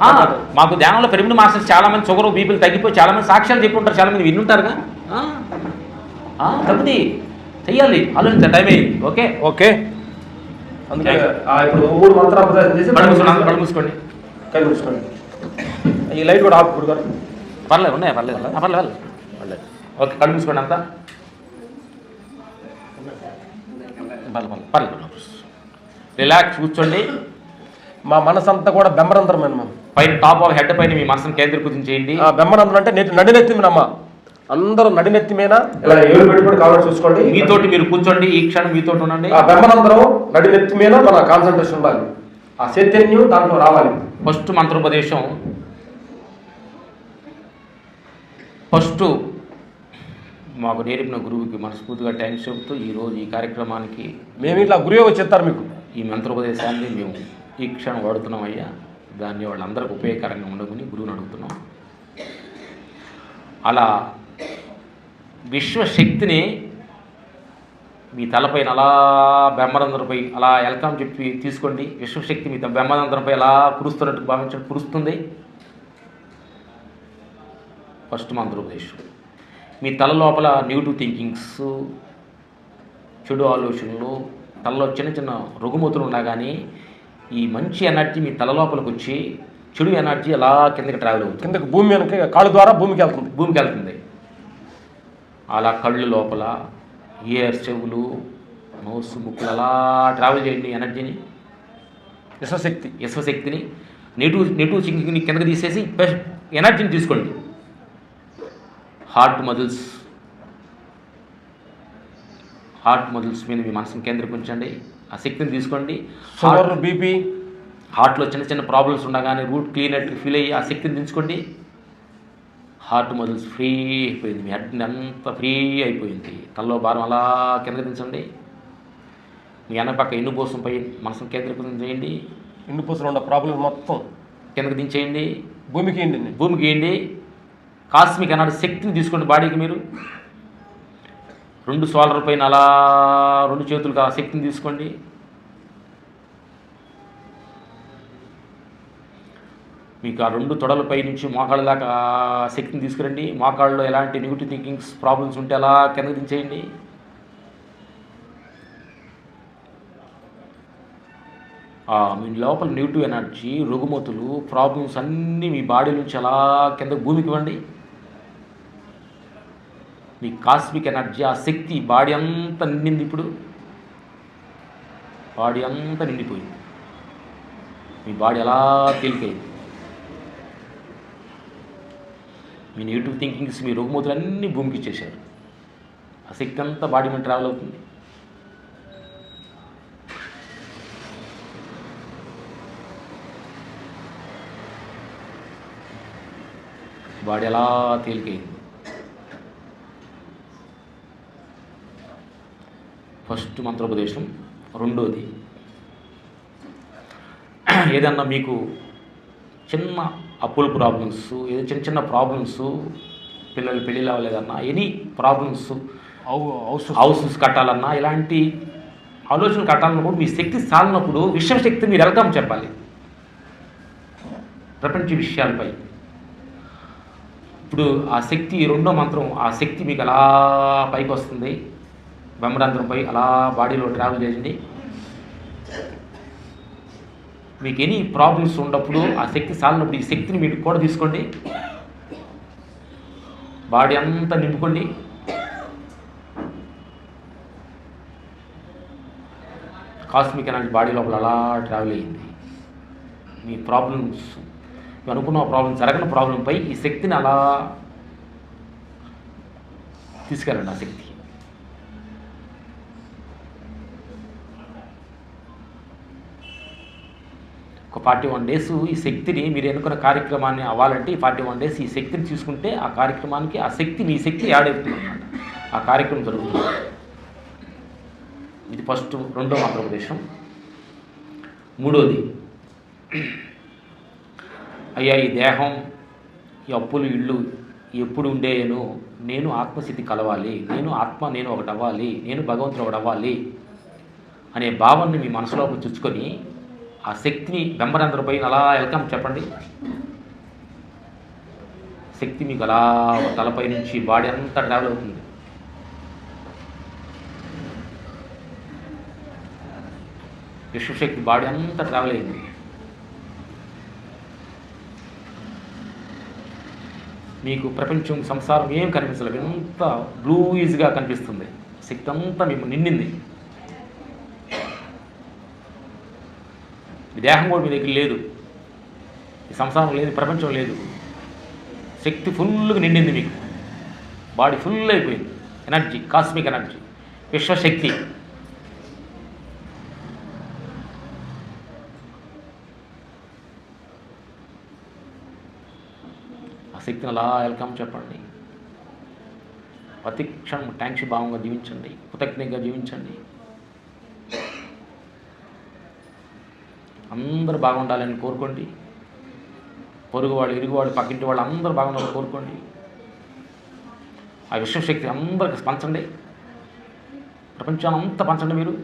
ఆ, మాకు ధ్యానంలో పిరమిడ్ మాస్టర్స్ చాలా మంది షుగర్ బీపీలు తగ్గిపోయి చాలా మంది సాక్ష్యాలు చెప్పి ఉంటారు చాలా మంది ఆ, తప్పది. చెయ్యాలి. ఆలోచించ టైం అయింది ఓకే? ఓకే. మూడు మంత్రాలు ఈ లైట్ కూడా ఆపు గురుగారు. పర్లేదు ఉన్నాయి పర్లేదు. పర్లేదు పర్లేదు. ఓకే కళ్ళు మూసుకోండి అంతా. పర్లేదు పర్లేదు రిలాక్స్ కూర్చోండి. మా మనసు అంతా కూడా బెమ్మరంతరమైన మనం పైన టాప్ ఆఫ్ హెడ్ పైన మీ మనసును కేంద్రీకృతం చేయండి. ఆ బెమ్మరంతరం అంటే నడినెత్తి మీనమ్మ అందరూ నడినెత్తి మీద ఇలా ఏడు పెట్టుబడి కావాలని చూసుకోండి. మీతోటి మీరు కూర్చోండి ఈ క్షణం మీతోటి ఉండండి. ఆ బెమ్మరంతరం నడినెత్తి మీద మన కాన్సన్ట్రేషన్ ఉండాలి. ఆ చైతన్యం దాంట్లో రావాలి. ఫస్ట్ మంత్రోపదేశం. ఫస్ట్ మాకు నేర్పిన గురువుకి మనస్ఫూర్తిగా థ్యాంక్స్ చెబుతూ ఈరోజు ఈ కార్యక్రమానికి మేము ఇట్లా గురువు చెప్తారు మీకు. ఈ మంత్రోపదేశాన్ని మేము ఈ క్షణం వాడుతున్నాం అయ్యా. దాన్ని వాళ్ళందరికీ ఉపయోగకరంగా ఉండమని గురువుని అడుగుతున్నాం. అలా విశ్వశక్తిని మీ తలపైన అలా బెమ్మరందరిపై అలా వెల్కమ్ చెప్పి తీసుకోండి. విశ్వశక్తి మీ బెమ్మరందరిపై అలా కురుస్తున్నట్టు భావించడం కురుస్తుంది. ఫస్ట్ మంత్రోపదేశం. మీ తల లోపల నెగిటివ్ థింకింగ్స్ చెడు ఆలోచనలు తలలో చిన్న చిన్న రుగుమతులు ఉన్నా కానీ ఈ మంచి ఎనర్జీ మీ తల లోపలికి వచ్చి చెడు ఎనర్జీ అలా కిందకి ట్రావెల్ అవుతుంది. కిందకి భూమి వెనక కాళ్ళు ద్వారా భూమికి వెళ్తుంది. భూమికి వెళ్తుంది. అలా కళ్ళు లోపల ఇయర్ చెవులు మౌస్ ముక్కులు అలా ట్రావెల్ చేయండి ఎనర్జీని. విశ్వశక్తి. విశ్వశక్తిని. నెగిటివ్ నెగిటివ్ థింకింగ్ని కిందకి తీసేసి బెస్ట్ ఎనర్జీని తీసుకోండి. Heart muscles. హార్ట్ మజిల్స్ మీద మీ మనసుని కేంద్రీకరించండి. ఆ శక్తిని తీసుకోండి. షుగర్ బీపీ హార్ట్లో చిన్న చిన్న ప్రాబ్లమ్స్ ఉండగానే రూట్ క్లీన్ అట్టు ఫీల్ అయ్యి ఆ శక్తిని దించుకోండి. హార్ట్ మజిల్స్ ఫ్రీ అయిపోయింది. మీ హెడ్ అంతా ఫ్రీ అయిపోయింది. తలలో భారం అలా కిందకి దించండి. మీ వెనక పక్క ఎన్నుపోసం పై మనసును కేంద్రీకృతం చేయండి. ఇండు పూసలు ఉన్న ప్రాబ్లం మొత్తం కిందకి దించేయండి. భూమికి భూమికి వేయండి. కాస్మిక్ అన్నాడు శక్తిని తీసుకోండి బాడీకి మీరు. రెండు సోలర్ పైన అలా రెండు చేతులకు ఆ శక్తిని తీసుకోండి. మీకు ఆ రెండు తొడలపై నుంచి మోకాళ్ళ దాకా శక్తిని తీసుకురండి. మోకాళ్ళలో ఎలాంటి నెగిటివ్ థింకింగ్స్ ప్రాబ్లమ్స్ ఉంటే అలా కిందకి దించేయండి. మీ లోపల నెగిటివ్ ఎనర్జీ రుగుమతులు ప్రాబ్లమ్స్ అన్నీ మీ బాడీ నుంచి అలా కింద భూమికి ఇవ్వండి. నీ కాస్మిక్ ఎనర్జీ ఆ శక్తి బాడీ అంతా నిండింది ఇప్పుడు. బాడీ అంతా నిండిపోయింది. మీ బాడీ అలా తేలికైంది మీ నెగిటివ్ థింకింగ్స్ మీ రుగ్మతులు అన్నీ భూమికి ఇచ్చేశారు. ఆ శక్తి అంతా బాడీ మీద ట్రావెల్ అవుతుంది. బాడీ ఎలా తేలికైంది ఫస్ట్ మంత్రోపదేశం రెండోది. ఏదన్నా మీకు చిన్న అప్పుల ప్రాబ్లమ్స్ ఏదో చిన్న చిన్న ప్రాబ్లమ్స్ పిల్లలు పెళ్ళిళ్ళు అవ్వలేదన్నా ఎనీ ప్రాబ్లమ్స్ హౌస్ హౌసెస్ కట్టాలన్నా ఇలాంటి ఆలోచనలు కట్టాలన్నప్పుడు మీ శక్తి సాలినప్పుడు విశ్వశక్తి మీరు వెల్కమ్ చెప్పాలి. ప్రపంచ విషయాలపై. ఇప్పుడు ఆ శక్తి రెండో మంత్రం ఆ శక్తి మీకు అలా పైకి వస్తుంది. బ్రహ్మరంధ్రంపై అలా బాడీలో ట్రావెల్ చేయండి మీకు ఎనీ ప్రాబ్లమ్స్ ఉన్నప్పుడు ఆ శక్తి సాలినప్పుడు ఈ శక్తిని మీరు కూడా తీసుకోండి. బాడీ అంతా నింపుకోండి. కాస్మిక్ ఎనర్జీ బాడీ లోపల అలా ట్రావెల్ అయ్యింది. మీ ప్రాబ్లమ్స్ మీరు అనుకున్న ప్రాబ్లం జరగని ప్రాబ్లంపై ఈ శక్తిని అలా తీసుకెళ్ళండి ఆ శక్తి. ఒక ఫార్టీ వన్ డేస్ ఈ శక్తిని మీరు ఎన్నుకున్న కార్యక్రమాన్ని అవ్వాలంటే ఈ ఫార్టీ వన్ డేస్ ఈ శక్తిని తీసుకుంటే ఆ కార్యక్రమానికి ఆ శక్తి మీ శక్తి యాడ్ అవుతుంది అన్నమాట ఆ కార్యక్రమం జరుగుతుంది. ఇది ఫస్ట్ రెండో ప్రదేశం మూడోది అయ్యా ఈ దేహం ఈ అప్పులు ఇళ్ళు ఎప్పుడు ఉండేయను నేను ఆత్మస్థితి కలవాలి. నేను ఆత్మ నేను ఒకటి అవ్వాలి నేను భగవంతుడు ఒకటి అవ్వాలి అనే భావాన్ని మీ మనసులోకి చుచ్చుకొని ఆ శక్తిని బెంబరందరి పైన అలా వెల్కమ్ చెప్పండి. శక్తి మీకు అలా తలపై నుంచి బాడీ అంతా ట్రావెల్ అవుతుంది. విశ్వశక్తి బాడీ అంతా ట్రావెల్ అయింది. మీకు ప్రపంచం సంసారం ఏం కనిపించలేదు. ఎంత బ్లూయిజ్గా కనిపిస్తుంది. శక్తి అంతా మేము నిండింది. ఈ దేహం కూడా మీ దగ్గర లేదు. ఈ సంసారం లేదు ప్రపంచం లేదు. శక్తి ఫుల్గా నిండింది మీకు. బాడీ ఫుల్ అయిపోయింది. ఎనర్జీ కాస్మిక్ ఎనర్జీ విశ్వశక్తి. ఆ శక్తిని అలా వెల్కమ్ చెప్పండి. ప్రతి క్షణం ట్యాంక్షి భావంగా జీవించండి. కృతజ్ఞంగా జీవించండి. అందరూ బాగుండాలని కోరుకోండి. పొరుగు వాళ్ళు ఇరుగు వాళ్ళు పక్కింటి వాళ్ళు అందరూ బాగుండాలని కోరుకోండి. ఆ విశ్వశక్తి అందరికి పంచండి ప్రపంచాన్ని అంతా పంచండి మీరు.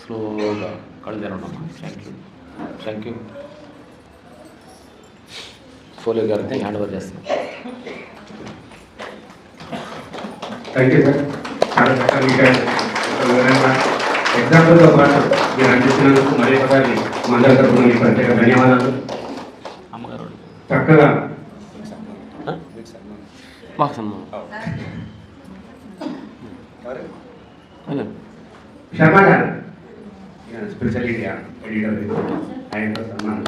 స్లోగా కళ్ళు తెరవడం థ్యాంక్ యూ థ్యాంక్ యూ ఫోలియో గారికి హ్యాండ్ ఓవర్ చేస్తున్నాం థ్యాంక్ యూ సార్ ఎగ్జాంపుల్తో పాటు మీరు అందిస్తున్నందుకు మరి ఒకసారి మా అందరి తరఫున మీకు ప్రత్యేక ధన్యవాదాలు అమ్మగారు. చక్కగా. మాకు సన్మానం. శర్మ గారు. స్పెషల్ ఇండియా ఎడిటర్ ఆయనతో సన్మానం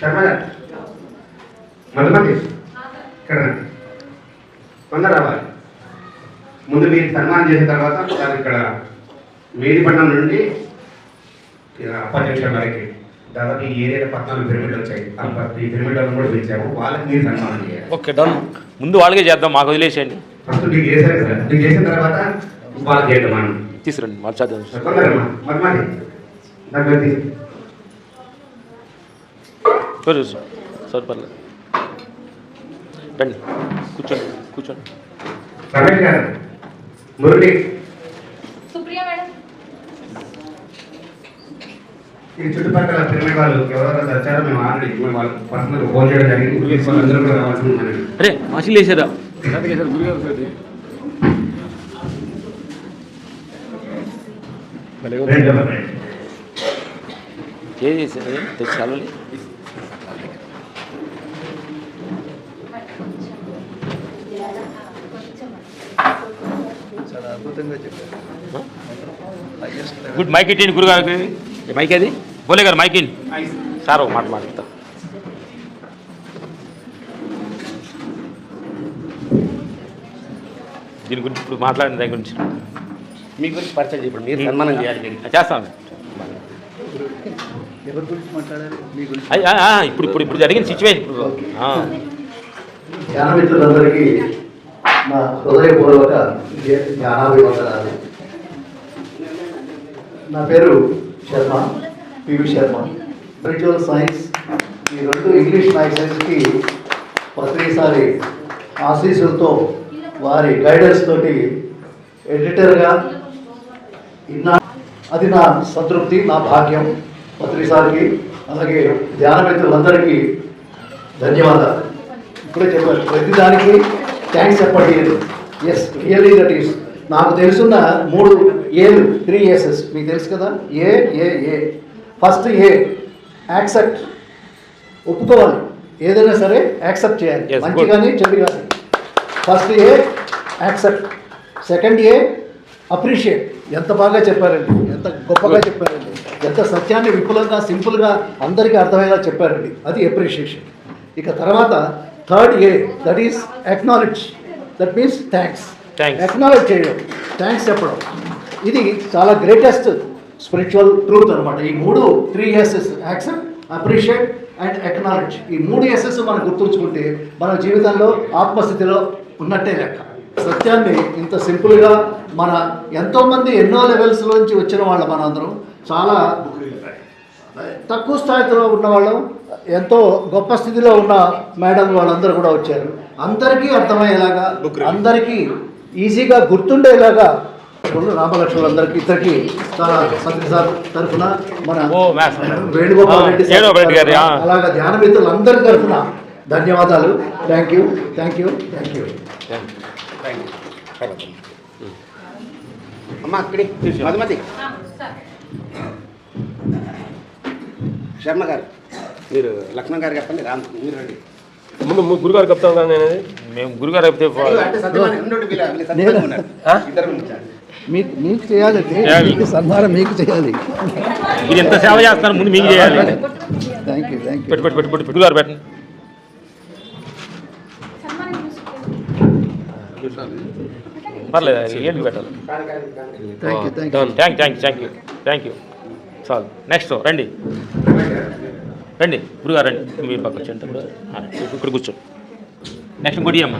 శర్మ గారు. మధుమతి ఇక్కడ తొందర రావాలి. ముందు మీరు సన్మానం చేసిన తర్వాత ఇక్కడ మేడిపట్నం నుండి ఇక వరకు. దాదాపు ఏరియాలో పద్నాలుగు పిరమిడ్లు వచ్చాయి. ఈ పిరమిడ్లను కూడా పిలిచాము వాళ్ళకి మీరు సన్మానం చేయాలి. Okay done. ముందు వాళ్ళకే చేద్దాం మాకు వదిలేసేయండి. ఫస్ట్ చేశారు కదా చేసిన తర్వాత వాళ్ళకి చేద్దాం మనం. తీసుకురండి మార్చాద్దాం దగ్గర తీసి. చూడు సార్ పర్లేదు రండి. కూర్చోండి కూర్చోండి. రమేష్ గారు మురళి సుప్రియ మేడం ఈ చుట్టుపక్కల పిరమిడ్ వాళ్ళు ఎవరెవరు వచ్చారో మేము ఆల్రెడీ మేము వాళ్ళకి పర్సనల్ ఫోన్ చేయడం జరిగింది. అందరూ కూడా రావాల్సి ఉందని అరే మాసిల్ వేసారా రెండు చెప్పండి. ఏది చేశారు? తెచ్చి కలవలి గుడ్ మైక్ ఇట్టండి గురుగారికి. ఏ మైక్ అది బోలే గారు మైక్ సార్ ఒక మాట మాట్లాడతా. దీని గురించి ఇప్పుడు మాట్లాడిన దాని గురించి. మీ గురించి పరిచయం ఇప్పుడు మీరు సన్మానం చేయాలి చేస్తాను. ఎవరి గురించి మాట్లాడాలి? మీ గురించి అయ్, ఆ, ఆ, ఇప్పుడు ఇప్పుడు ఇప్పుడు జరిగిన సిచ్యువేషన్ ఇప్పుడు. ఆ. ధ్యానమిత్రులందరికీ నా హృదయపూర్వక ధ్యానాభివందనాలు నా పేరు Sharma PV Sharma. Spiritual science ఈ రెండు ఇంగ్లీష్ మ్యాగజైన్స్కి ప్రతిసారి ఆశీస్సులతో వారి గైడెన్స్ తోటి ఎడిటర్గా ఇన్నా అది నా సంతృప్తి నా భాగ్యం. పత్రిసారికి అలాగే ధ్యానమిత్రులందరికీ ధన్యవాదాలు. ఇప్పుడే చెప్పారు ప్రతిదానికి థ్యాంక్స్ చెప్పండి. ఎస్ రియలీ దట్ ఈస్ నాకు తెలుసున్న మూడు ఏలు త్రీ ఏసెస్ మీకు తెలుసు కదా? ఏ ఏ ఏ ఫస్ట్ ఏ యాక్సెప్ట్ ఒప్పుకోవాలి. ఏదైనా సరే యాక్సెప్ట్ చేయాలి. మంచి. కానీ చెడు కానీ. First A accept second A appreciate ఎంత బాగా చెప్పారండి. ఎంత గొప్పగా. చెప్పారండి. ఎంత సత్యాన్ని విపులంగా సింపుల్గా అందరికీ అర్థమయ్యేలా చెప్పారండి. అది అప్రిషియేషన్ ఇక తర్వాత third A that is acknowledge that means thanks acknowledge చేయడం. థ్యాంక్స్ చెప్పడం. ఇది చాలా గ్రేటెస్ట్ స్పిరిచువల్ ట్రూత్ అనమాట ఈ మూడు three S accept appreciate and acknowledge ఈ మూడు ఎస్ఎస్ మనం గుర్తుంచుకుంటే మన జీవితంలో ఆత్మస్థితిలో ఉన్నట్టే లెక్క. సత్యాన్ని ఇంత సింపుల్గా మన ఎంతోమంది ఎన్నో లెవెల్స్లోంచి వచ్చిన వాళ్ళం మనందరం. చాలా తక్కువ స్థాయిలో ఉన్న వాళ్ళం. ఎంతో గొప్ప స్థితిలో ఉన్న మేడం వాళ్ళందరూ కూడా వచ్చారు. అందరికీ అర్థమయ్యేలాగా అందరికీ ఈజీగా గుర్తుండేలాగా రామలక్ష్మణులందరికీ ఇద్దరికి చాలా సత్య సార్ తరఫున మన. వేణుగోపాల్ రెడ్డి గారి. అలాగా ధ్యాన మిత్రులందరి తరఫున ధన్యవాదాలు. Thank you thank you thank you అమ్మ అక్కడి మధుమతి. ఆ, సార్ శర్మ గారు. మీరు లక్ష్మణ్ గారు చెప్పండి రామ్ మీరు రండి. ముందు గురుగారు చెప్తాను నేను మేము గురుగారు ఉంచారు. మీకు చేయాలి. మీకు సన్మానం మీకు చేయాలి. మీరు ఎంత సేవ చేస్తున్నారు ముందు మీకు చేయాలి. థ్యాంక్ యూ థ్యాంక్ యూ పెట్టు పెట్టు పెట్టు పెట్టు గురుగారు పెట్టండి. సన్మానం పర్లేదు ఏంటి పెట్టాలి? Thank you thank you thank you thank you చాలు. నెక్స్ట్ రండి. రండి. గురుగారు రండి. మీ పక్క వచ్చి ఇక్కడ కూర్చో. నెక్స్ట్ ఇంకోటి అమ్మ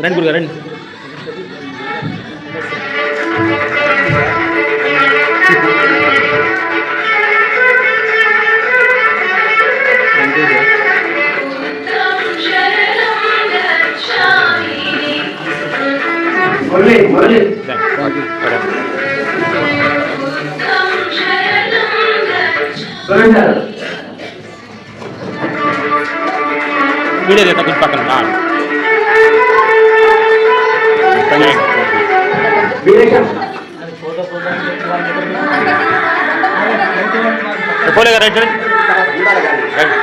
రండి గురుగారు రండి మురళి వీడియో తీస్తా కొంచెం పక్కన ఆ. Thank you. వీరేశం పోలే గారు రండి రండి. ఉండాలి కానీ రండి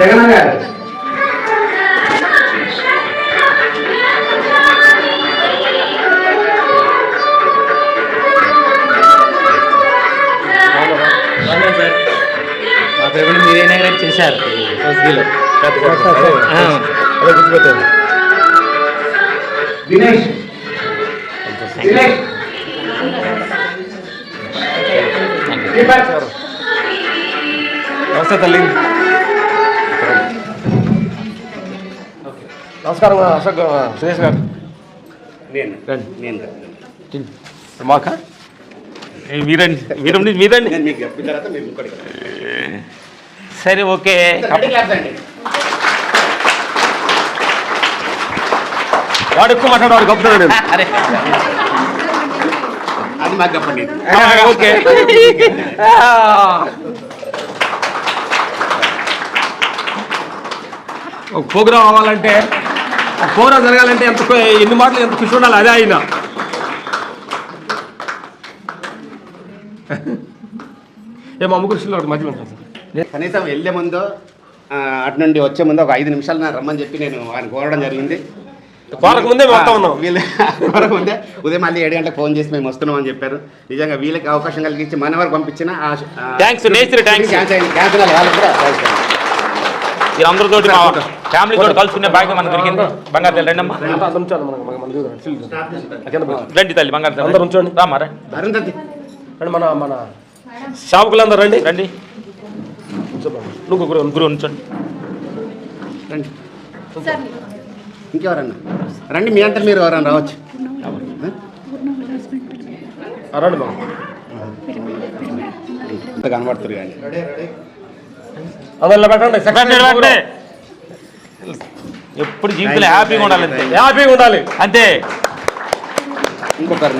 జగన్ గారు గుర్తుపెట్టాను దినేష్ దినేష్ నమస్తే తల్లి నమస్కారం అశోక్ సురేష్ గారు. నేను నేను. మాక? మీరండి మీరండి మీరండి. మీకు చెప్పిన తర్వాత మీరు ఇంకోటి సరే ఓకే. గట్టి క్లాప్స్ అండి. వాడు ఎక్కువ మాట్లాడు వాడు గొప్పతాడు నేను అరే. అది మాకు చెప్పండి ఓకే. ఒక ప్రోగ్రామ్ అవ్వాలంటే ఒక ప్రోగ్రామ్ జరగాలంటే ఎంత ఎన్ని మాటలు ఎంత ఖుషి ఉండాలి అదే ఆయన ఏ మా ముగ్గురు కృషిలో ఒకటి మధ్య ఉంటాను సార్ కనీసం వెళ్ళే ముందు అటు నుండి వచ్చే ముందు ఒక ఐదు నిమిషాలు నా రమ్మని చెప్పి నేను ఆయన కోరడం జరిగింది. కోరక ముందే మేము వస్తా ఉన్నాం. ఆ, వీళ్ళు కోరక ముందే ఉదయం మళ్ళీ ఏడు గంటలకు ఫోన్ చేసి మేము వస్తున్నాం అని చెప్పారు. నిజంగా వీళ్ళకి అవకాశం కలిగించి మన వరకు పంపించిన కూడా అండి. అందరితో మా ఫ్యామిలీ తోటి కలుసుకునే భాగ్యం మనకు దొరికింది. బంగారు తల్లి రండి తల్లి బంగారు తల్లి. రండి మన మన సేవకులందరూ రండి. రండి. నువ్వు గురు గురు ఉంచండి రండి ఇంకెవరన్నా? రండి మీ అంతా మీరు ఎవరన్నా రావచ్చు. రండి బాబు ఇంత కనబడుతుంది కానీ. అందరిలో పెట్టండి రండి. ఎప్పుడు జీవితంలో హ్యాపీగా ఉండాలి అంతే. హ్యాపీగా ఉండాలి. అంతే. ఇంకొకరు